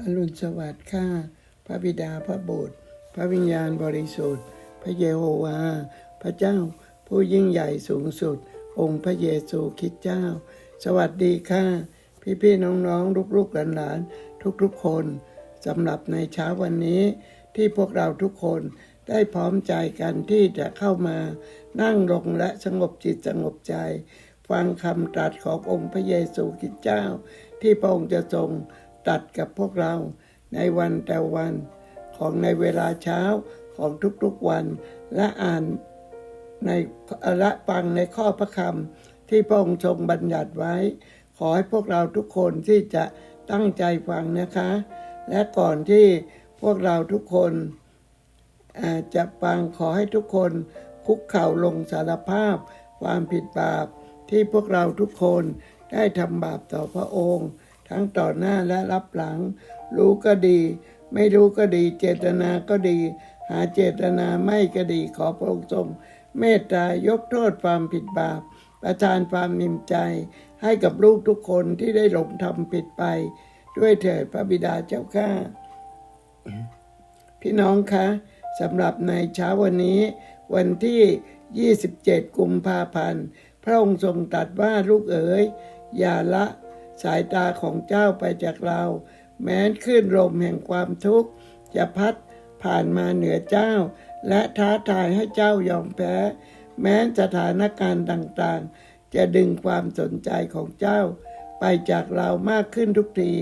อรุณสวัสดิ์ข้าพระบิดาพระบุตร พระวิญญาณบริสุทธิ์ พระเยโฮวา พระเจ้า ผู้ยิ่งใหญ่สูงสุด องค์พระเยซูคริดเจ้า สวัสดีค่ะพี่พี่ๆน้องๆลูกๆหลานๆทุกๆคนสำหรับในเช้าวันนี้ที่พวกเราทุกคนได้พร้อมใจกันที่จะเข้ามานั่งลงและสงบจิตสงบใจ ฟังคำตรัสขององค์พระเยซูคริสต์เจ้า ที่พระองค์จะทรง ตรัสกับพวกเราในวันแต่วันของในเวลาเช้าของทุกๆวัน และอ่านในละฟังในข้อพระคำที่พระองค์ทรงบัญญัติไว้ ขอให้พวกเราทุกคนที่จะตั้งใจฟังนะคะ และก่อนที่พวกเราทุกคนจะฟังขอให้ทุกคนคุกเข่าลงสารภาพ ความผิดบาปที่พวกเราทุกคนได้ทำบาปต่อพระองค์ ทั้งต่อหน้าและรับหลัง รู้ก็ดี ไม่รู้ก็ดี เจตนาก็ดี หาเจตนาไม่ก็ดีขอพระองค์ทรงเมตตายกโทษความผิดบาป ประทานความนิ่มใจ ให้กับลูกทุกคนที่ได้หลงทำผิดไป ด้วยเถิดพระบิดาเจ้าข้าพี่น้องคะสำหรับในเช้าวันนี้ วันที่ 27 กุมภาพันธ์ พระองค์ทรงตรัสว่าลูกเอ๋ยอย่าละ สายตาของเจ้าไปจากเรา แม้นขึ้นลมแห่งความทุกข์ จะพัดผ่านมาเหนือเจ้า และท้าทายให้เจ้ายอมแพ้ แม้นสถานการณ์ต่างๆ จะดึงความสนใจของเจ้า ไปจากเรามากขึ้นทุกที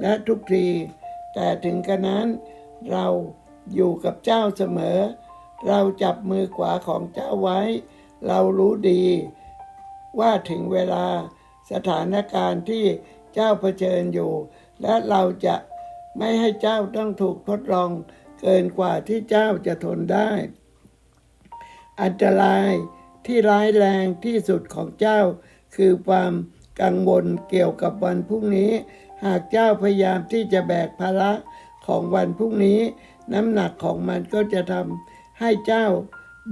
และทุกที แต่ถึงกระนั้นเราอยู่กับเจ้าเสมอ เราจับมือขวาของเจ้าไว้ เรารู้ดี ว่าถึงเวลา สถานการณ์ที่เจ้าเผชิญอยู่ และเราจะไม่ให้เจ้าต้องถูกทดลองเกินกว่าที่เจ้าจะทนได้ อันตรายที่ร้ายแรงที่สุดของเจ้า คือความกังวลเกี่ยวกับวันพรุ่งนี้ หากเจ้าพยายามที่จะแบกภาระของวันพรุ่งนี้ น้ำหนักของมันก็จะทำให้เจ้า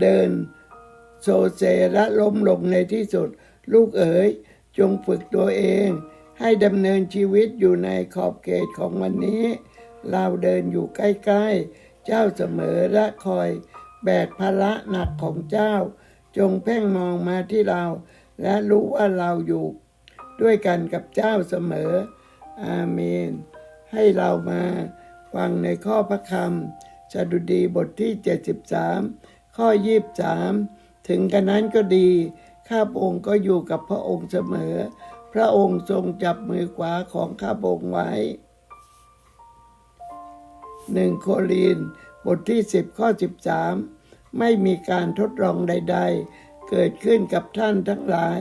เดินโซเซและล้มลงในที่สุด ลูกเอ๋ย จงฝึกตัวเอง ให้ดำเนินชีวิตอยู่ในขอบเขตของวันนี้ เราเดินอยู่ใกล้ๆ เจ้าเสมอและคอย แบกภาระหนักของเจ้า จงเพ่งมองมาที่เรา และรู้ว่าเราอยู่ ด้วยกันกับเจ้าเสมอ อาเมน ให้เรามาฟังในข้อพระคำสดุดีบทที่ 73 ข้อ 23 ถึงกันนั้นก็ดี ข้าพระองค์ก็อยู่กับพระองค์เสมอ พระองค์ทรงจับมือขวาของข้าพระองค์ไว้หนึ่งโครินบทที่ 10 ข้อ 13 ไม่มีการทดลองใด ๆ เกิดขึ้นกับท่านทั้งหลาย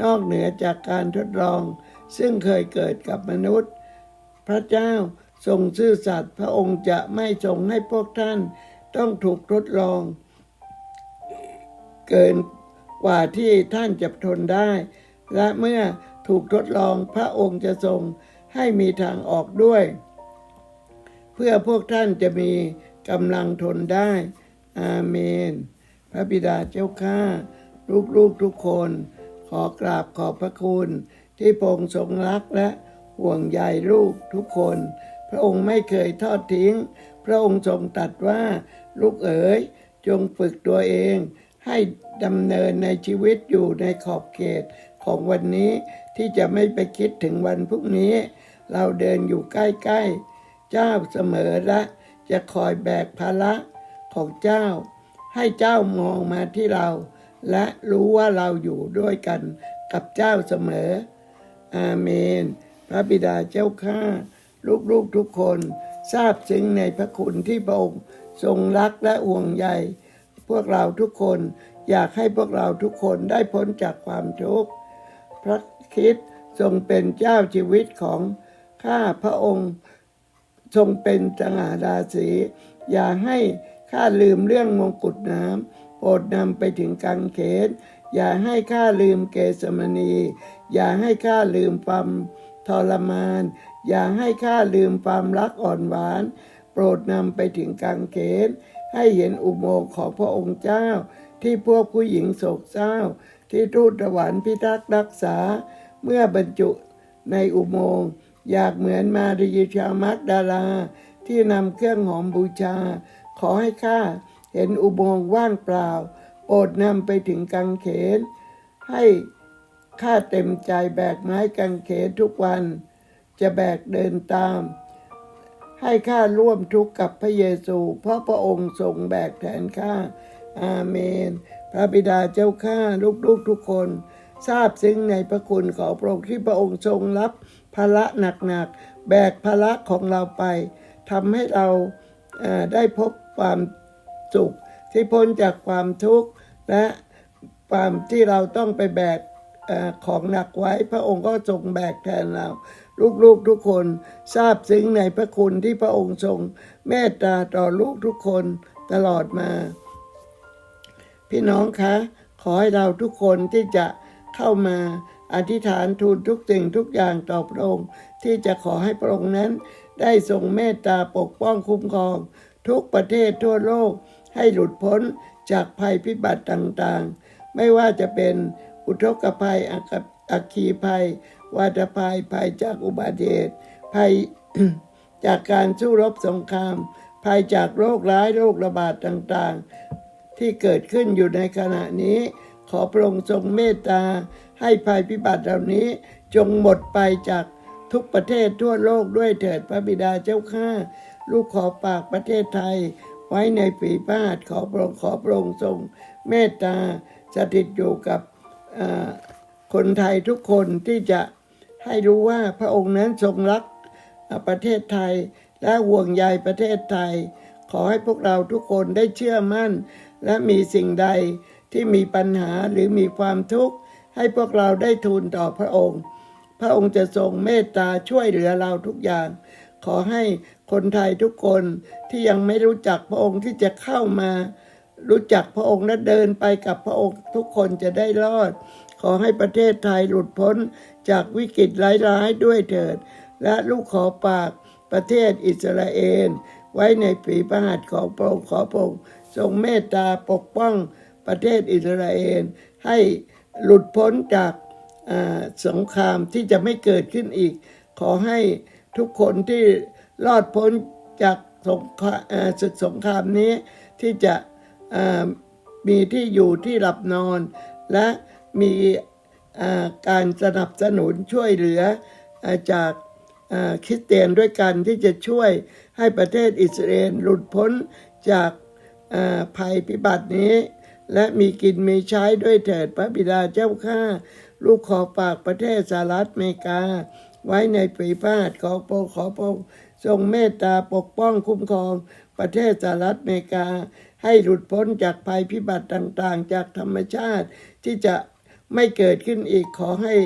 นอกเหนือจากการทดลอง ซึ่งเคยเกิดกับมนุษย์ พระเจ้าทรงซื่อสัตย์พระองค์จะไม่ทรงให้พวกท่านต้องถูกทดลอง เกิน กว่าที่ท่านจะทนได้ และเมื่อถูกทดลองพระองค์จะทรงให้มีทางออกด้วย เพื่อพวกท่านจะมีกำลังทนได้ อาเมน พระบิดาเจ้าข้าลูกๆทุกคน ขอกราบขอบพระคุณ ที่พงทรงรักและห่วงใยลูกทุกคน พระองค์ไม่เคยทอดทิ้ง พระองค์ทรงตรัสว่าลูกเอ๋ยจงฝึกตัวเอง ให้ดำเนินในชีวิตอยู่ในขอบเขตของวันนี้ที่จะไม่ไปคิดถึงวันพรุ่งนี้ เราเดินอยู่ใกล้ๆ เจ้าเสมอและจะคอยแบกภาระของเจ้า ให้เจ้ามองมาที่เรา และรู้ว่าเราอยู่ด้วยกันกับเจ้าเสมอ อาเมน พระบิดาเจ้าข้าลูกๆทุกคนทราบซึ้งในพระคุณที่พระองค์ทรงรักและห่วงใย พวกเราทุกคนอยากให้พวกเราทุกคนได้พ้นจากความทุกข์พระคิดทรงเป็นเจ้าชีวิตของข้าพระองค์ทรงเป็นสง่าราศีอย่าให้ข้าลืมเรื่องมงกุฎน้ำโปรดนำไปถึงกังเขน อย่าให้ข้าลืมเกสมณี อย่าให้ข้าลืมความทรมาน อย่าให้ข้าลืมความรักอ่อนหวาน โปรดนำไปถึงกังเขน ให้เห็นอุโมงค์ของพระองค์เจ้า ที่พวกผู้หญิงโศกเศร้า ที่ทูตสวรรค์พิทักษ์รักษา เมื่อบรรจุในอุโมงค์อยากเหมือนมารีชามักดาลาที่นำเครื่องหอมบูชา ขอให้ข้าเห็นอุโมงค์ว่างเปล่า โปรดนำไปถึงกังเขน ให้ข้าเต็มใจแบกไม้กังเขนทุกวัน จะแบกเดินตาม ให้ข้าร่วมทุกข์กับพระเยซู เพราะพระองค์ทรงแบกแทนข้า อาเมน พระบิดาเจ้าข้าลูกๆทุกคน ทราบซึ้งในพระคุณของพระองค์ที่พระองค์ทรงรับภาระหนักๆแบกภาระของเราไปทำให้เราได้พบความสุขที่พ้นจากความทุกข์และความที่เราต้องไปแบก ของหนักไว้พระองค์ก็ทรงแบกแทนเรา ลูกๆทุกคนทราบซึ้งในพระคุณที่พระองค์ทรงเมตตาต่อลูกทุกคนตลอดมา พี่น้องคะ ขอให้เราทุกคนที่จะเข้ามาอธิษฐานทูลทุกสิ่งทุกอย่างต่อพระองค์ ที่จะขอให้พระองค์นั้น ได้ทรงเมตตาปกป้องคุ้มครอง ทุกประเทศทั่วโลกให้หลุดพ้นจากภัยพิบัติต่างๆ ไม่ว่าจะเป็น อุทกภัยอักอัคคีภัย วาตภัยภัยจากอุบัติเหตุภัยจากการสู้รบสงคราม ภัยจากโรคร้ายโรคระบาดต่างๆ ที่เกิดขึ้นอยู่ในขณะนี้ ขอพระองค์ทรงเมตตา ให้ภัยพิบัติเหล่านี้จงหมดไปจากทุกประเทศทั่วโลกด้วยเถิดพระบิดาเจ้าข้าลูกขอฝากประเทศไทย ไว้ในฝีพระหัตถ์ขอพระองค์ขอพระองค์ทรง เมตตาสถิตอยู่กับ คนไทยทุกคนที่จะให้รู้ว่าพระองค์นั้นทรงรักประเทศไทยและห่วงใยประเทศไทย ขอให้พวกเราทุกคนได้เชื่อมั่น และมีสิ่งใดที่มีปัญหาหรือมีความทุกข์ ให้พวกเราได้ทูลต่อพระองค์ พระองค์จะทรงเมตตาช่วยเหลือเราทุกอย่าง ขอให้คนไทยทุกคนที่ยังไม่รู้จักพระองค์ที่จะเข้ามา รู้จักพระองค์และเดินไปกับพระองค์ทุกคนจะได้รอด ขอให้ประเทศไทยหลุดพ้นจากวิกฤตร้ายๆด้วยเถิด และลูกขอปากประเทศอิสราเอลไว้ในฝีพระหัตถ์ของพระองค์ขอพระองค์ทรงเมตตาปกป้องประเทศอิสราเอลให้หลุดพ้นจากสงครามที่จะไม่เกิดขึ้นอีก ขอให้ทุกคนที่รอดพ้นจากสงครามนี้ที่จะ มีที่อยู่ที่หลับนอน และมีการสนับสนุนช่วยเหลืออาจากาคริสเตียนด้วยกันที่จะช่วยให้ประเทศอิสราเอลหลุดพ้นจากาภัยพิบัตินี้ และมีกินมีใช้ด้วยเถิดพระบิดาเจ้าข้าลูกขอฝากประเทศสหรัฐอเมริกา ไว้ในฝีพระหัตถ์ของพระองค์ขอพรทรงเมตตาปกป้องคุ้มครอง ประเทศสหรัฐอเมริกา ให้หลุดพ้นจากภัยพิบัติต่างๆ จากธรรมชาติ ที่จะไม่เกิดขึ้นอีกขอให้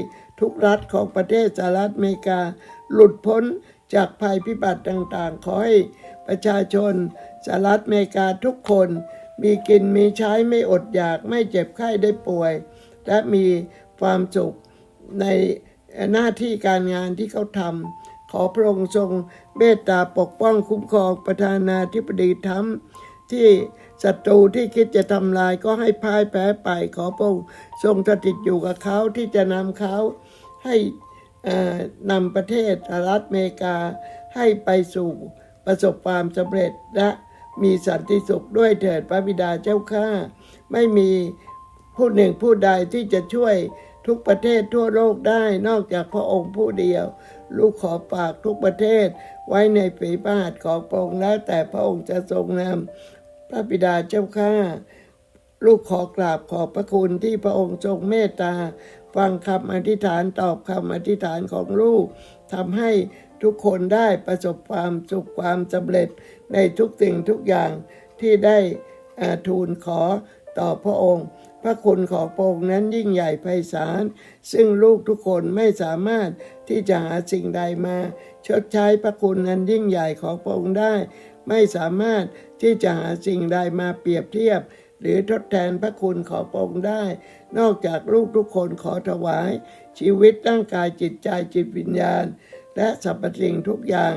ทุกรัฐของประเทศสหรัฐอเมริกา หลุดพ้นจากภัยพิบัติต่างๆ ขอให้ประชาชนสหรัฐอเมริกาทุกคนมีกินมีใช้ไม่อดอยากไม่เจ็บไข้ได้ป่วย และมีความสุขในหน้าที่การงานที่เขาทำ ขอพระองค์ทรงเมตตาปกป้องคุ้มครองประธานาธิบดีทรัมที่ศัตรูที่คิดจะทำลายก็ให้พ่ายแพ้ไปขอพระองค์ทรงสถิตอยู่กับเขาที่จะนำเขาให้นำประเทศสหรัฐอเมริกาให้ไปสู่ประสบความสำเร็จและมีสันติสุขด้วยเถิดพระบิดาเจ้าข้า ไม่มีผู้หนึ่งผู้ใดที่จะช่วย ทุกประเทศทั่วโลกได้นอกจากพระองค์ผู้เดียว ลูกขอฝากทุกประเทศ ไว้ในฝีพระหัตถ์ของพระองค์แล้วแต่พระองค์จะทรงนำพระบิดาเจ้าข้าลูกขอกราบขอบพระคุณที่พระองค์ทรงเมตตา ฟังคำอธิษฐานตอบคำอธิษฐานของลูกทำให้ทุกคนได้ประสบความสุขความสำเร็จในทุกสิ่งทุกอย่างที่ได้ทูลขอ ต่อพระองค์ พระคุณของพระองค์นั้นยิ่งใหญ่ไพศาลซึ่งลูกทุกคนไม่สามารถที่จะหาสิ่งใดมา ชดใช้พระคุณนั้นยิ่งใหญ่ของพระองค์ได้ ไม่สามารถที่จะหาสิ่งใดมาเปรียบเทียบ หรือทดแทนพระคุณของพระองค์ได้ นอกจากลูกทุกคนขอถวาย ชีวิตร่างกายจิตใจจิตวิญญาณ และสรรพสิ่งทุกอย่าง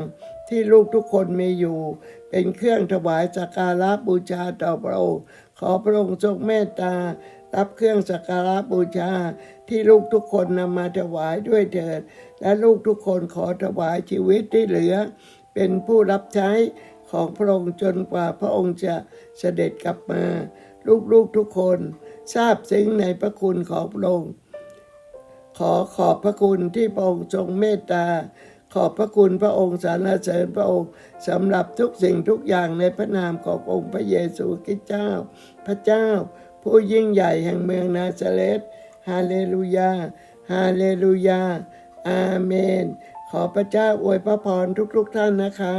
ที่ลูกทุกคนมีอยู่ เป็นเครื่องถวายสักการะบูชาต่อพระองค์ ขอพระองค์ทรงเมตตา รับเครื่องสักการะบูชาที่ลูกทุกคนนำมาถวายด้วยเถิด และลูกทุกคนขอถวายชีวิตที่เหลือ เป็นผู้รับใช้ของพระองค์จนกว่าพระองค์จะเสด็จกลับมา ลูกๆทุกคนทราบซึ้งในพระคุณของพระองค์ขอขอบพระคุณที่พระองค์ทรงเมตตา ขอบพระคุณพระองค์สรรเสริญพระองค์สำหรับทุกสิ่งทุกอย่างในพระนามขององค์พระเยซูคริสต์เจ้า พระเจ้า ผู้ยิ่งใหญ่แห่งเมืองนาซาเรตฮาเลลูยาฮาเลลูยาอาเมน ขอพระเจ้าอวยพระพรทุกๆท่านนะคะ